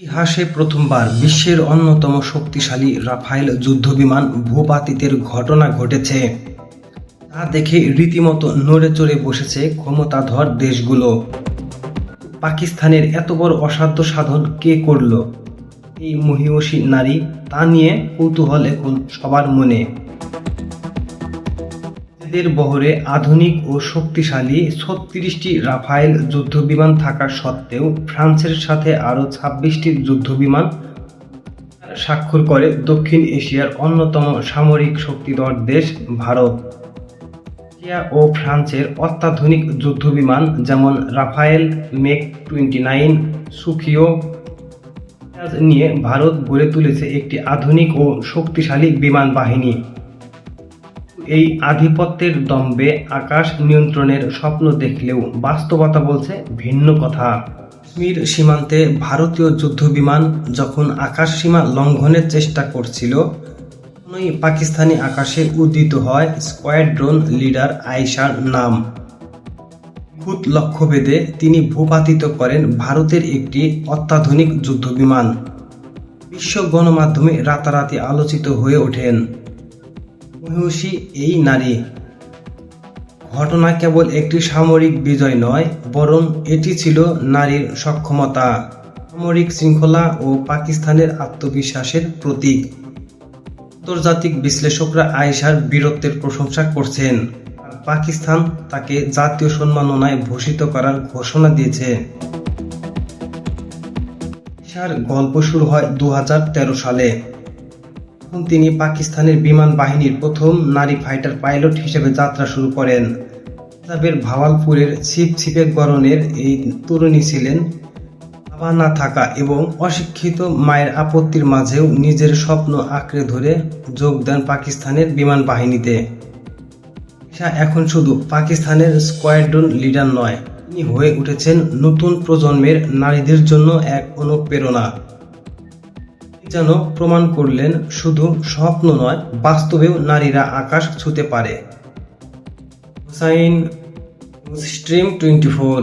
ইতিহাসে প্রথমবার বিশ্বের অন্যতম শক্তিশালী রাফায়েল যুদ্ধবিমান ভূপাতিতের ঘটনা ঘটেছে। তা দেখে রীতিমতো নড়ে চড়ে বসেছে ক্ষমতাধর দেশগুলো। পাকিস্তানের এত বড় অসাধ্য সাধন কে করল? এই মহিষী নারী তা নিয়ে কৌতূহল এখন সবার মনে। এদের বহরে আধুনিক ও শক্তিশালী ছত্রিশটি রাফায়েল যুদ্ধবিমান থাকা সত্ত্বেও ফ্রান্সের সাথে আরও ছাব্বিশটি যুদ্ধবিমান স্বাক্ষর করে দক্ষিণ এশিয়ার অন্যতম সামরিক শক্তিধর দেশ ভারত। রাশিয়া ও ফ্রান্সের অত্যাধুনিক যুদ্ধবিমান যেমন Rafale MiG twenty nine Sukhoi নিয়ে ভারত গড়ে তুলেছে একটি আধুনিক ও শক্তিশালী বিমান বাহিনী। এই আধিপত্যের দম্বে আকাশ নিয়ন্ত্রণের স্বপ্ন দেখলেও বাস্তবতা বলছে ভিন্ন কথা। কাশ্মীর সীমান্তে ভারতীয় যুদ্ধবিমান যখন আকাশ সীমা লঙ্ঘনের চেষ্টা করছিল, তখনই পাকিস্তানি আকাশে উদিত হয় স্কোয়াড্রন লিডার আয়েশার নাম। খুদ লক্ষ্যভেদে তিনি ভূপাতিত করেন ভারতের একটি অত্যাধুনিক যুদ্ধবিমান। বিশ্ব গণমাধ্যমে রাতারাতি আলোচিত হয়ে ওঠেন। মহিষী এই নারী। ঘটনা কেবল একটি সামরিক বিজয় নয়, বরং এটি ছিল নারীর সক্ষমতা, সামরিক শৃঙ্খলা ও পাকিস্তানের আত্মবিশ্বাসের প্রতীক। আন্তর্জাতিক বিশ্লেষকরা আয়েশার বীরত্বের প্রশংসা করছেন। পাকিস্তান তাকে জাতীয় সম্মাননায় ভূষিত করার ঘোষণা দিয়েছে। আয়েশার গল্প শুরু হয় দু হাজার তেরো সালে। তিনি পাকিস্তানের বিমান বাহিনীর প্রথম নারী ফাইটার পাইলট হিসেবে যাত্রা শুরু করেন। পাঞ্জাবের ভাওয়ালপুরের ছিপ ছিপে গরনের এই তরুণী ছিলেন বাবা না থাকা এবং অশিক্ষিত মায়ের আপত্তির মাঝেও নিজের স্বপ্ন আঁকড়ে ধরে যোগ দেন পাকিস্তানের বিমান বাহিনীতে। ঈশা এখন শুধু পাকিস্তানের স্কোয়াড্রন লিডার নয়, তিনি হয়ে উঠেছেন নতুন প্রজন্মের নারীদের জন্য এক অনুপ্রেরণা। যেন প্রমাণ করলেন, শুধু স্বপ্ন নয়, বাস্তবেও নারীরা আকাশ ছুতে পারে। Hussain stream twenty four.